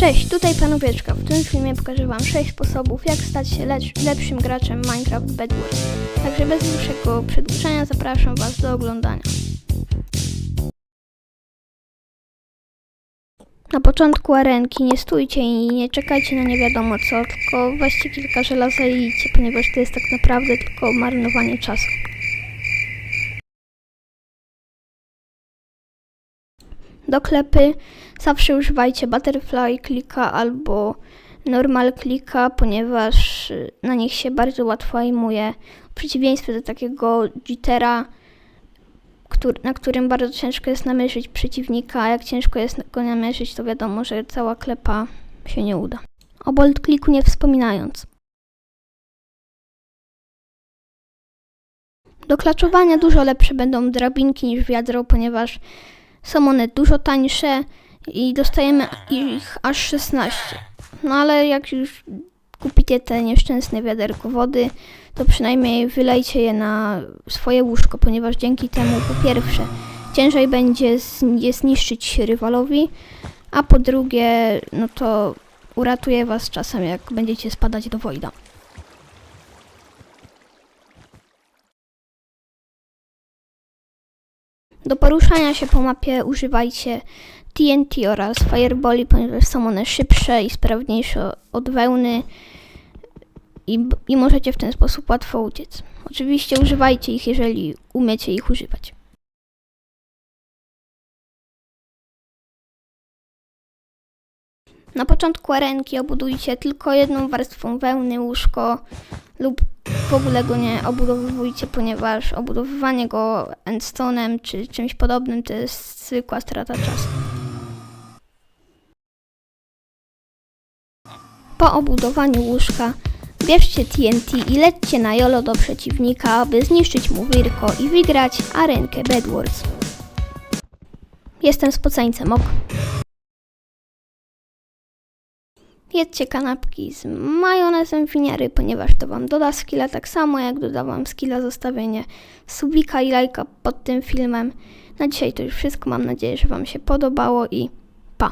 Cześć, tutaj Panowieczka. W tym filmie pokażę Wam 6 sposobów, jak stać się lepszym graczem Minecraft Bed Wars. Także bez dłuższego przedłużenia zapraszam Was do oglądania. Na początku arenki nie stójcie i nie czekajcie na nie wiadomo co, tylko weźcie kilka żelaza i idźcie, ponieważ to jest tak naprawdę tylko marnowanie czasu. Do klepy zawsze używajcie butterfly klika albo normal klika, ponieważ y, na nich się bardzo łatwo aimuje. W przeciwieństwie do takiego jittera, któr- na którym bardzo ciężko jest namierzyć przeciwnika, a jak ciężko jest go namierzyć, to wiadomo, że cała klepa się nie uda. O bolt kliku nie wspominając. Do klaczowania dużo lepsze będą drabinki niż wiadro, ponieważ są one dużo tańsze i dostajemy ich aż 16. No ale jak już kupicie te nieszczęsne wiaderko wody, to przynajmniej wylejcie je na swoje łóżko, ponieważ dzięki temu po pierwsze ciężej będzie je zniszczyć rywalowi, a po drugie no to uratuje was czasem jak będziecie spadać do wojda. Do poruszania się po mapie używajcie TNT oraz Fireballi, ponieważ są one szybsze i sprawniejsze od wełny i, i możecie w ten sposób łatwo uciec. Oczywiście używajcie ich, jeżeli umiecie ich używać. Na początku arenki obudujcie tylko jedną warstwą wełny, łóżko lub w ogóle go nie obudowujcie, ponieważ obudowywanie go endstone'em czy czymś podobnym to jest zwykła strata czasu. Po obudowaniu łóżka bierzcie TNT i lećcie na jolo do przeciwnika, aby zniszczyć mu wirko i wygrać arenkę Bed Wars. Jestem spoceńcem ok. Jedzcie kanapki z majonezem winiary, ponieważ to Wam doda skilla tak samo jak doda Wam skilla zostawienie subika i lajka pod tym filmem. Na dzisiaj to już wszystko. Mam nadzieję, że Wam się podobało i pa!